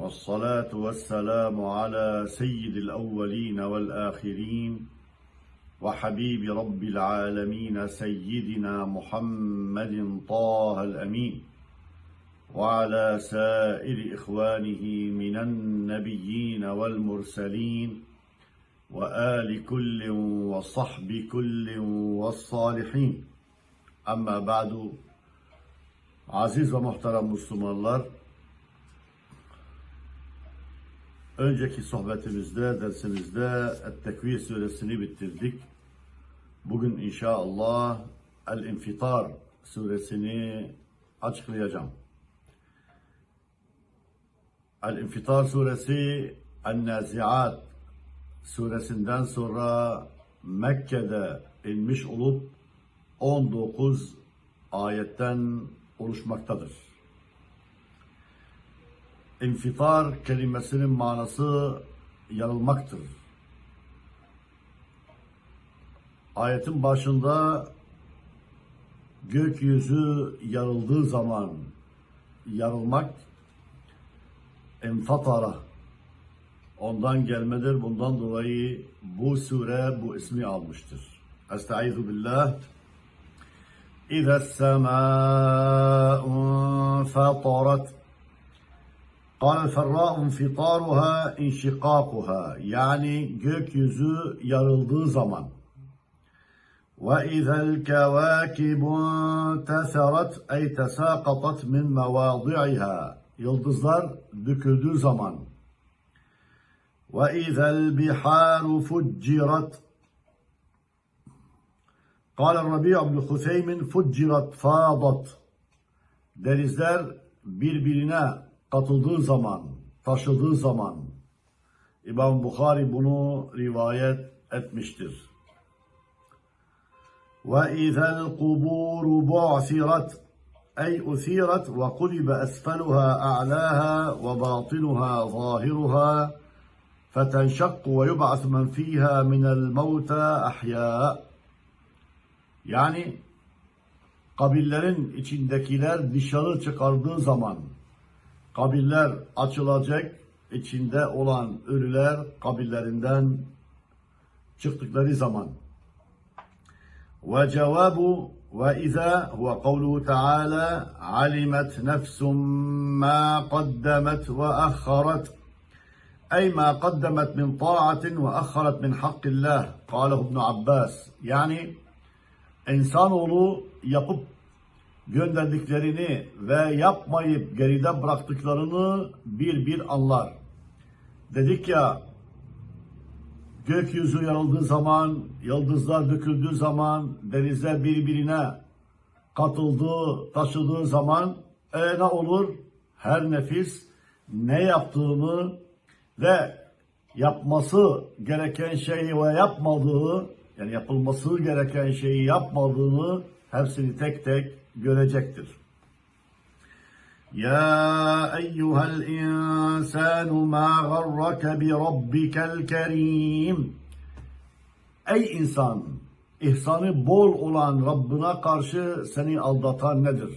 والصلاة والسلام على سيد الأولين والآخرين وحبيب رب العالمين سيدنا محمد طه الأمين وعلى سائر إخوانه من النبيين والمرسلين وآل كل وصحب كل والصالحين. Ama ba'du aziz ve muhterem Müslümanlar önceki sohbetimizde, dersimizde Et-Tekvir suresini bitirdik. Bugün inşallah El-İnfitar suresini açıklayacağım. El-İnfitar suresi En-Nazi'at suresinden sonra Mekke'de inmiş olup 19 ayetten oluşmaktadır. İnfitar kelimesinin manası yarılmaktır. Ayetin başında gökyüzü yarıldığı zaman yarılmak enfatara ondan gelmedir. Bundan dolayı bu sure bu ismi almıştır. Estaizu billah. İzâ semâ'un fâtarat قال الفراء انفطارها انشقاقها yani gökyüzü yarıldığı zaman وإذا الكواكب انتثرت أي تساقطت من مواضعها yıldızlar döküldüğü zaman وإذا البحار فجرت قال الربيع بن خثيم فجرت فاضت denizler birbirine katıldığı zaman, taşıdığı zaman İmam Bukhari bunu rivayet etmiştir. وَإِذَا الْقُبُورُ بُعْثِرَتْ أي أثيرت وقلب أسفلها أعلاها وباطنها ظاهرها فتنشق ويبعث من فيها من الموتى أحياء Yani kabirlerin içindekiler dışarı çıkardığı zaman kabirler açılacak, içinde olan ölüler kabirlerinden çıktıkları zaman. Ve cevabu ve izâ huve kavluhu teâlâ alimet nefsum mâ kaddemet ve ahharet أي ما قدمت من طاعة وأخرت من حق الله قاله ابن عباس يعني insanoğlu yapıp gönderdiklerini ve yapmayıp geride bıraktıklarını bir bir anlar. Dedik ya gökyüzü yarıldığı zaman, yıldızlar döküldüğü zaman, denizler birbirine katıldığı, taşıdığı zaman e ne olur? Her nefis ne yaptığını ve yapması gereken şeyi ve yapmadığı yani yapılması gereken şeyi yapmadığını hepsini tek tek görecektir. Ya eyyuhel insanu ma garrake bi rabbikel kerim. Ey insan, ihsanı bol olan Rabbına karşı seni aldatan nedir?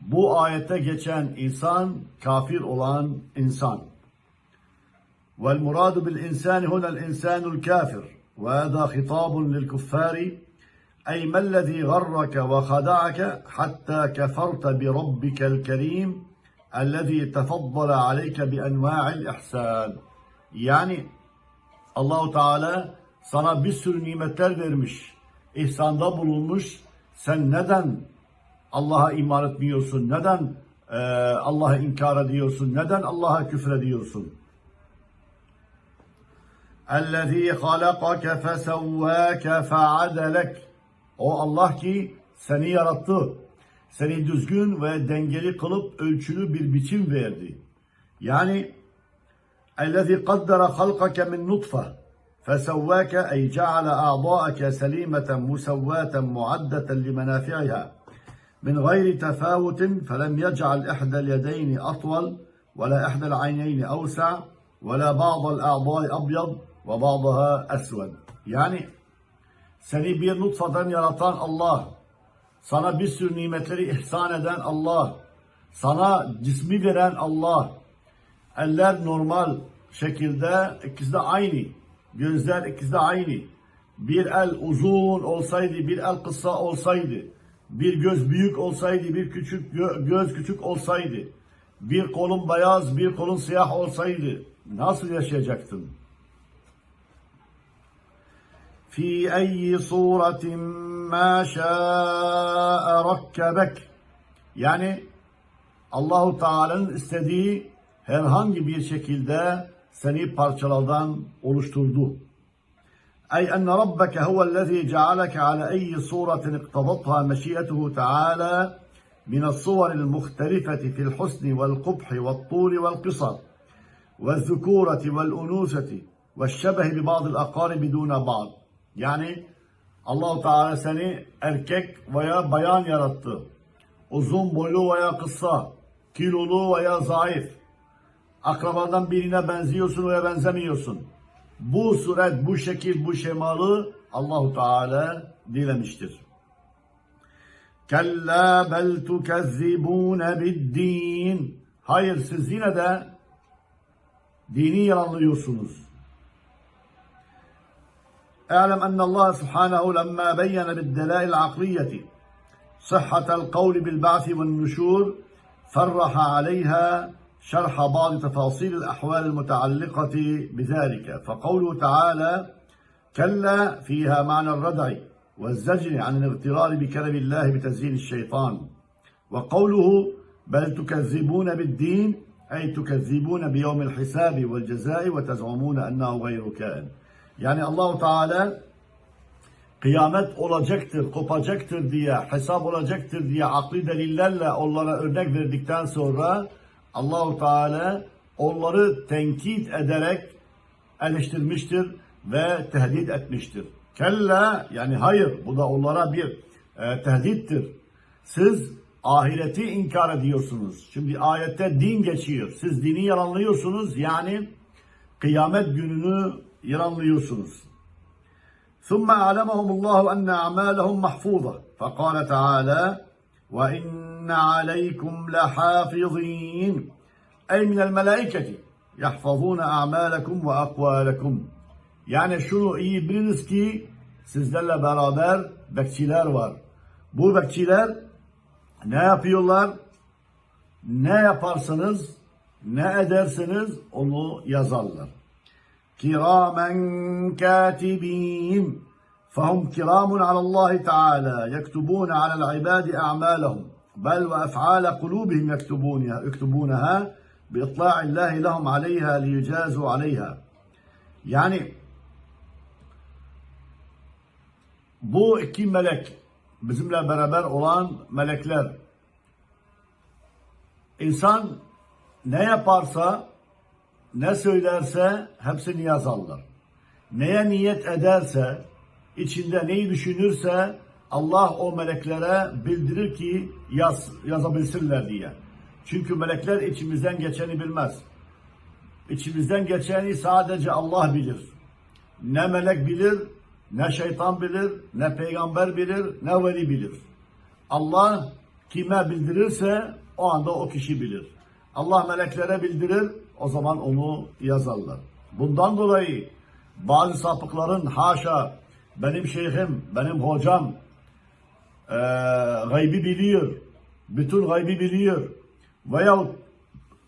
Bu ayete geçen insan, kafir olan insan. Vel muradu bil insani hunel insanul kafir. Ve hada hitabun lil kuffari أي ما الذي غرك وخدعك حتى كفرت بربك الكريم الذي تفضل عليك بأنواع الإحسان yani Allahu Teala sana bir sürü nimetler vermiş, ihsanda bulunmuş. Sen neden Allah'a iman etmiyorsun? Neden e, Allah'a inkar ediyorsun? Neden Allah'a küfür ediyorsun? اَلَّذ۪ي خَلَقَكَ فَسَوَّاكَ فَعَدَلَكَ O Allah ki seni yarattı. Seni düzgün ve dengeli kılıp ölçülü bir biçim verdi. Yani اَلَّذ۪ي قَدَّرَ خَلْقَكَ مِنْ نُطْفَةٍ فَسَوَّاكَ اَيْ جَعَلَ أَعْضَاءَكَ سَلِيمَةً مُسَوَّاةً مُعَدَّةً لِمَنَافِعِهَا من غير تفاوت فلم يجعل إحدى اليدين أطول ولا إحدى العينين أوسع ولا بعض الأعضاء أبيض وبعضها أسود yani Seni bir nutfadan yaratan Allah. Sana bir sürü nimetleri ihsan eden Allah. Sana cismi veren Allah. Eller normal şekilde ikisi de aynı. Gözler ikisi de aynı. Bir el uzun olsaydı, bir el kısa olsaydı, bir göz büyük olsaydı, bir küçük gö- göz küçük olsaydı, bir kolun beyaz, bir kolun siyah olsaydı nasıl yaşayacaktın? في أي صورة ما شاء ركبك yani Allahu Teala'nın istediği herhangi bir şekilde seni parçalardan oluşturdu. أي أن ربك هو الذي جعلك على أي صورة اقتضتها مشيئته تعالى من الصور المختلفة في الحسن والقبح والطول والقصر والذكورة والأنوثة والشبه ببعض الأقارب دون بعض. Yani Allahu Teala seni erkek veya bayan yarattı. Uzun boylu veya kısa, kilolu veya zayıf. Akrabadan birine benziyorsun veya benzemiyorsun. Bu suret, bu şekil, bu şemalı Allahu Teala dilemiştir. Kella bel tukezzibune biddin. Hayır siz yine de dini yalanlıyorsunuz. اعلم أن الله سبحانه لما بين بالدلائل العقلية صحة القول بالبعث والنشور فرح عليها شرح بعض تفاصيل الأحوال المتعلقة بذلك. فقوله تعالى كلا فيها معنى الردع والزجر عن الاغترار بكلام الله بتزيين الشيطان. وقوله بل تكذبون بالدين أي تكذبون بيوم الحساب والجزاء وتزعمون أنه غير كائن Yani Allahu Teala kıyamet olacaktır, kopacaktır diye, hesap olacaktır diye akli delillerle onlara örnek verdikten sonra Allahu Teala onları tenkit ederek eleştirmiştir ve tehdit etmiştir. Kella yani hayır bu da onlara bir e, tehdittir. Siz ahireti inkar ediyorsunuz. Şimdi ayette din geçiyor. Siz dini yalanlıyorsunuz yani kıyamet gününü yalanlıyorsunuz. ثم أعلمهم الله أن أعمالهم محفوظة فقال تعالى وإن عليكم لحافظين أي من الملائكة يحفظون أعمالكم وأقوالكم Yani şunu iyi biliniz ki sizlerle beraber bekçiler var. Bu bekçiler ne yapıyorlar? Ne yaparsanız, ne ederseniz onu yazarlar. كراما كاتبين فهم كرام على الله تعالى يكتبون على العباد أعمالهم بل وأفعال قلوبهم يكتبونها, يكتبونها بإطلاع الله لهم عليها ليجازوا عليها. يعني bu iki melek bizimle beraber olan melekler insan ne yaparsa ne söylerse hepsini yazarlar. Neye niyet ederse, içinde neyi düşünürse Allah o meleklere bildirir ki yaz, yazabilsinler diye. Çünkü melekler içimizden geçeni bilmez. İçimizden geçeni sadece Allah bilir. Ne melek bilir, ne şeytan bilir, ne peygamber bilir, ne veli bilir. Allah kime bildirirse o anda o kişi bilir. Allah meleklere bildirir, o zaman onu yazarlar. Bundan dolayı bazı sapıkların haşa benim şeyhim, benim hocam e, gaybi biliyor, bütün gaybi biliyor veyahut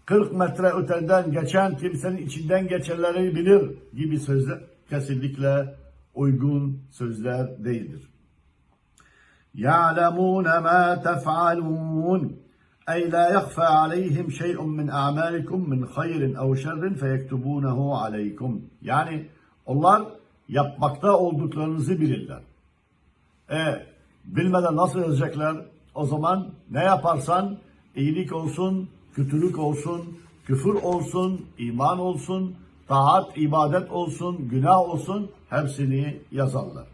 40 metre öteden geçen kimsenin içinden geçenleri bilir gibi sözler kesinlikle uygun sözler değildir. يَعْلَمُونَ مَا تَفْعَلُونَ أي لا يخفى عليهم شيء من أعمالكم من خير أو شر فيكتبونه عليكم. Yani onlar yapmakta olduklarınızı bilirler. E, bilmeden nasıl yazacaklar? O zaman ne yaparsan iyilik olsun, kötülük olsun, küfür olsun, iman olsun, taat, ibadet olsun, günah olsun hepsini yazarlar.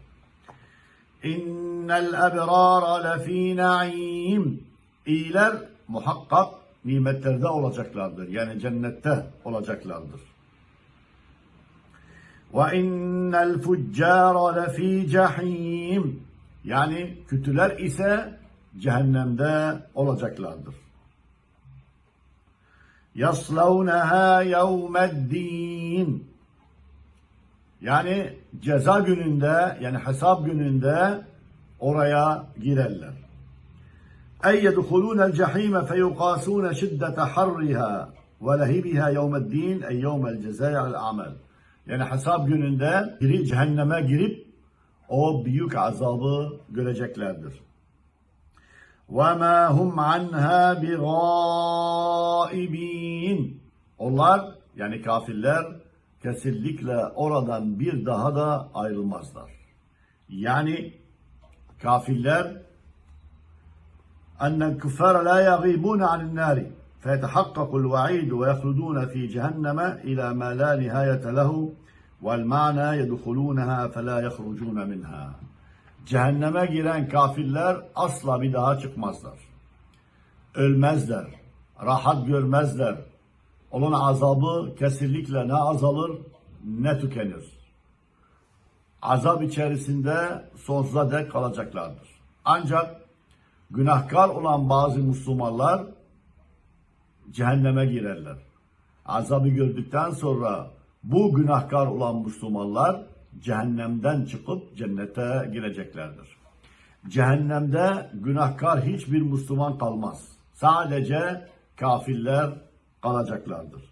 İnnel ebrara lefî na'im. İyiler muhakkak nimetlerde olacaklardır. Yani cennette olacaklardır. Ve innel fuccâra lefî cehîm. Yani kötüler ise cehennemde olacaklardır. Yaslaunaha yevmeddin. Yani ceza gününde yani hesap gününde oraya girerler. Ey yedhulûnel cehîme feyukâsûne şiddete harriha ve lehibiha yevmeddin ey yevmel cezâi al amel. Yani hesap gününde biri cehenneme girip o büyük azabı göreceklerdir. وَمَا هُمْ عَنْهَا بِغَائِبِينَ Onlar yani kafirler kesinlikle oradan bir daha da ayrılmazlar. Yani kafirler أن الكفار لا يغيبون عن النار فيتحقق الوعيد ويخلدون في جهنم إلى ما لا نهاية له والمعنى يدخلونها فلا يخرجون منها Cehenneme giren kafirler asla bir daha çıkmazlar. Ölmezler, rahat görmezler. Onun azabı kesinlikle ne azalır ne tükenir. Azap içerisinde sonsuza dek kalacaklardır. Ancak günahkar olan bazı Müslümanlar cehenneme girerler. Azabı gördükten sonra bu günahkar olan Müslümanlar cehennemden çıkıp cennete gireceklerdir. Cehennemde günahkar hiçbir Müslüman kalmaz. Sadece kafirler kalacaklardır.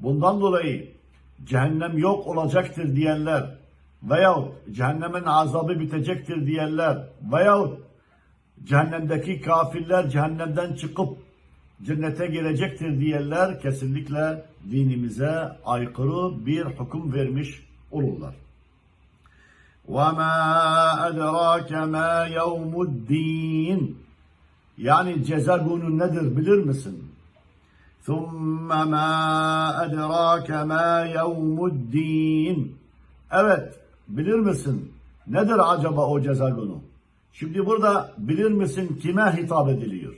Bundan dolayı cehennem yok olacaktır diyenler veyahut cehennemin azabı bitecektir diyenler veyahut cehennemdeki kafirler cehennemden çıkıp cennete girecektir diyenler kesinlikle dinimize aykırı bir hüküm vermiş olurlar. وَمَا أَدْرَاكَ مَا يَوْمُ الدِّينِ Yani ceza günü nedir bilir misin? ثُمَّ مَا أَدْرَاكَ مَا يَوْمُ الدِّينِ Evet, bilir misin? Nedir acaba o ceza günü? Şimdi burada bilir misin kime hitap ediliyor?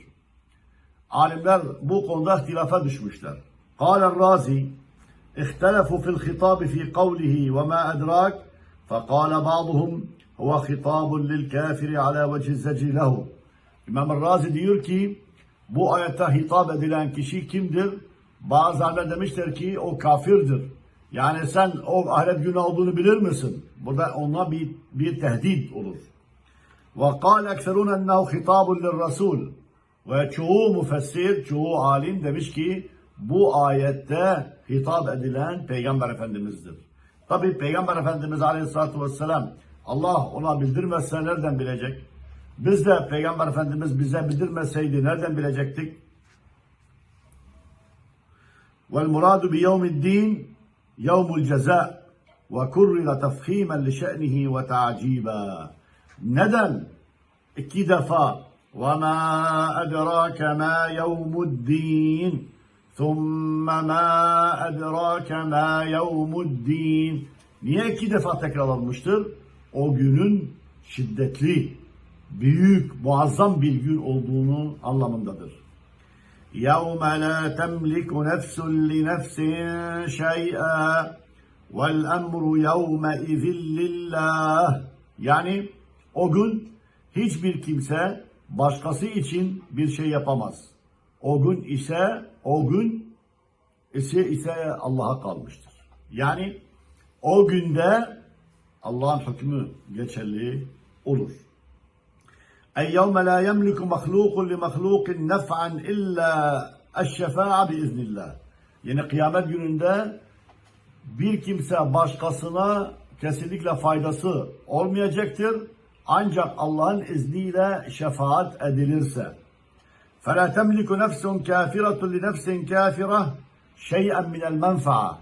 Alimler bu konuda ihtilafa düşmüşler. قال الرازي اختلفوا في الخطاب في قوله وما أدراك فقال بعضهم هو خطاب للكافر على وجه الزجر له İmam Razi diyor ki bu ayette hitap edilen kişi kimdir? Bazı alimler demişler ki o kafirdir. Yani sen o ahiret günü olduğunu bilir misin? Burada ona bir, bir tehdit olur. وقال أكثرون أنه خطاب للرسول ve çoğu müfessir, çoğu alim demiş ki bu ayette hitap edilen Peygamber Efendimiz'dir. Tabi Peygamber Efendimiz Aleyhisselatü Vesselam Allah ona bildirmezse nereden bilecek? Biz de Peygamber Efendimiz bize bildirmeseydi nereden bilecektik? Vel muradu bi yevmiddin yevmul ceza ve kurrila tefhimen li şe'nihi ve ta'ciba. Neden iki defa وما أدراك ما يوم الدين ثم ما أدراك ما يوم الدين Niye iki defa tekrarlanmıştır? O günün şiddetli, büyük, muazzam bir gün olduğunu anlamındadır. يَوْمَ لَا تَمْلِكُ نَفْسٌ لِنَفْسٍ شَيْئًا وَالْأَمْرُ يَوْمَئِذٍ لِلّٰهِ Yani o gün hiçbir kimse başkası için bir şey yapamaz. O gün ise o gün ise ise Allah'a kalmıştır. Yani o günde Allah'ın hükmü geçerli olur. Ey yevme la yemliku mahlukun li mahlukin nef'an illa eşşefa'a biiznillah. Yani kıyamet gününde bir kimse başkasına kesinlikle faydası olmayacaktır ancak Allah'ın izniyle şefaat edilirse. فَلَا تَمْلِكُ نَفْسٌ كَافِرَةٌ لِنَفْسٍ كَافِرَةٍ شَيْئًا مِنَ الْمَنْفَعَةِ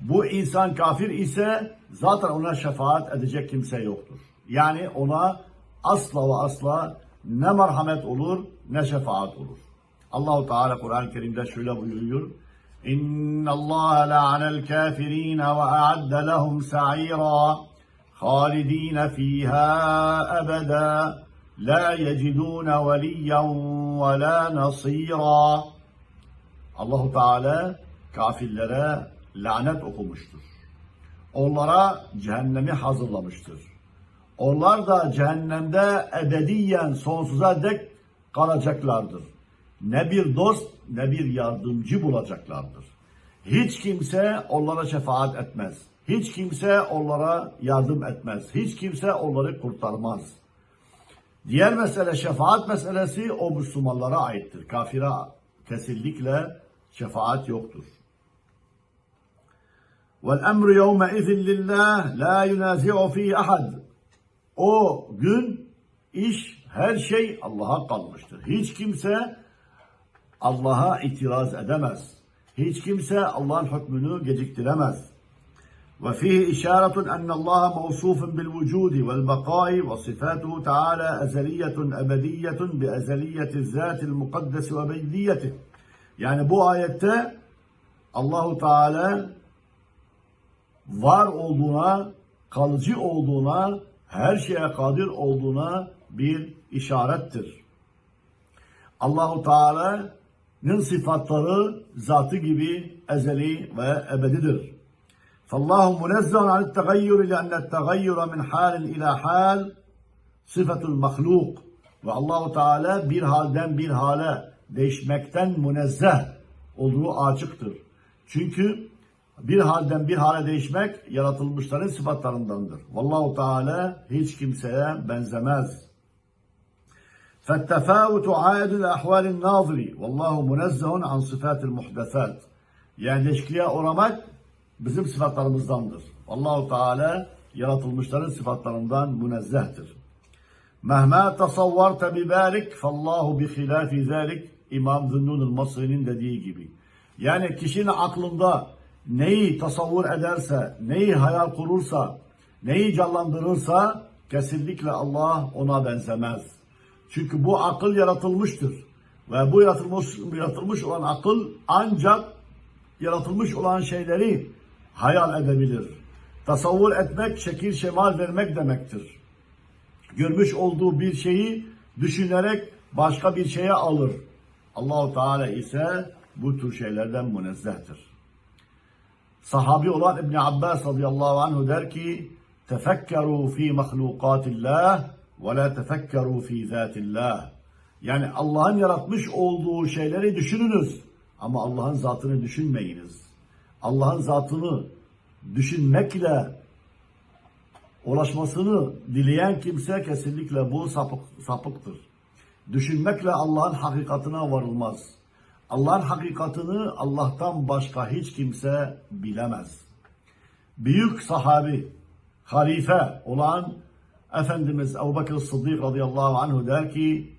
Bu insan kafir ise zaten ona şefaat edecek kimse yoktur. Yani ona asla ve asla ne merhamet olur ne şefaat olur. Allahu Teala Kur'an-ı Kerim'de şöyle buyuruyor. İnna Allah la'anel kafirin ve a'adda lehum sa'ira. خالدين فيها أبدا لا يجدون وليا ولا نصيرا Allahu Teala kafirlere lanet okumuştur. onlara cehennemi hazırlamıştır. Onlar da cehennemde ebediyen sonsuza dek kalacaklardır. Ne bir dost ne bir yardımcı bulacaklardır. Hiç kimse onlara şefaat etmez. Hiç kimse onlara yardım etmez. Hiç kimse onları kurtarmaz. Diğer mesele şefaat meselesi o Müslümanlara aittir. Kafire kesinlikle şefaat yoktur. Vel emru yevme izin lillah la yunazi'u fi ahad. O gün iş her şey Allah'a kalmıştır. Hiç kimse Allah'a itiraz edemez. Hiç kimse Allah'ın hükmünü geciktiremez. وفيه إشارة أن الله موصوف بالوجود والبقاء وصفاته تعالى أزلية أبدية بأزلية الذات المقدس وبيديته. Yani bu ayette Allahu Teala var olduğuna, kalıcı olduğuna, her şeye kadir olduğuna bir işarettir. Allahu Teala'nın sıfatları zatı gibi ezeli ve ebedidir. فالله منزه عن التغير لأن التغير من حال إلى حال صفة المخلوق ve Allahu Teala bir halden bir hale değişmekten münezzeh olduğu açıktır. Çünkü bir halden bir hale değişmek yaratılmışların sıfatlarındandır. Vallahu Teala hiç kimseye benzemez. فالتفاوت عاد الأحوال الناظر والله منزه عن صفات المحدثات. Yani değişikliğe uğramak bizim sıfatlarımızdandır. Allahu Teala yaratılmışların sıfatlarından münezzehtir. Mehma tasavvarte bi barik fallahu bi hilafi zalik İmam Zünnunul Masri'nin dediği gibi. Yani kişinin aklında neyi tasavvur ederse, neyi hayal kurursa, neyi canlandırırsa kesinlikle Allah ona benzemez. Çünkü bu akıl yaratılmıştır. Ve bu yaratılmış, yaratılmış olan akıl ancak yaratılmış olan şeyleri hayal edebilir. Tasavvur etmek, şekil şemal vermek demektir. Görmüş olduğu bir şeyi düşünerek başka bir şeye alır. Allahu Teala ise bu tür şeylerden münezzehtir. Sahabi olan İbn Abbas radıyallahu anhu der ki: "Tefekkeru fi mahlukatillah ve la tefekkeru fi zatillah." Yani Allah'ın yaratmış olduğu şeyleri düşününüz ama Allah'ın zatını düşünmeyiniz. Allah'ın zatını düşünmekle ulaşmasını dileyen kimse kesinlikle bu sapık, sapıktır. Düşünmekle Allah'ın hakikatine varılmaz. Allah'ın hakikatini Allah'tan başka hiç kimse bilemez. Büyük sahabi, halife olan Efendimiz Ebu Bekir Sıddık radıyallahu anhu der ki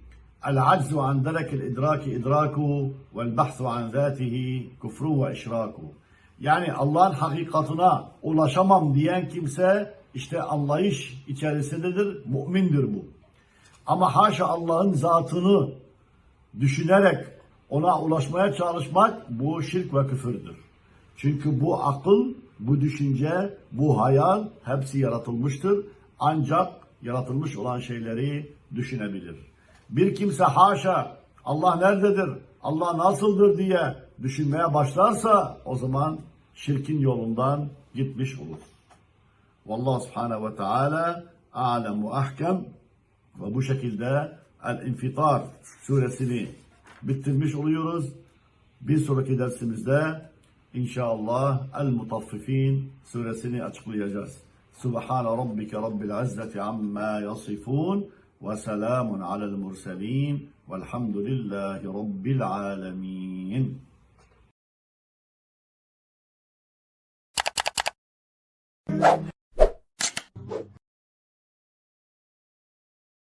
derekil idraki idraku vel bahsu an zatihi kufru ve işraku. Yani Allah'ın hakikatına ulaşamam diyen kimse işte anlayış içerisindedir, mümindir bu. Ama haşa Allah'ın zatını düşünerek ona ulaşmaya çalışmak bu şirk ve küfürdür. Çünkü bu akıl, bu düşünce, bu hayal hepsi yaratılmıştır. Ancak yaratılmış olan şeyleri düşünebilir. Bir kimse haşa Allah nerededir, Allah nasıldır diye düşünmeye başlarsa o zaman şirkin yolundan gitmiş olur. Vallahu subhanehu ve teala alemu ahkem ve bu şekilde El-İnfitar suresini bitirmiş oluyoruz. Bir sonraki dersimizde inşallah El-Mutaffifin suresini açıklayacağız. Subhane rabbike rabbil izzeti amma yasifun ve selamun alel murselin velhamdülillahi rabbil alemin. Thank you.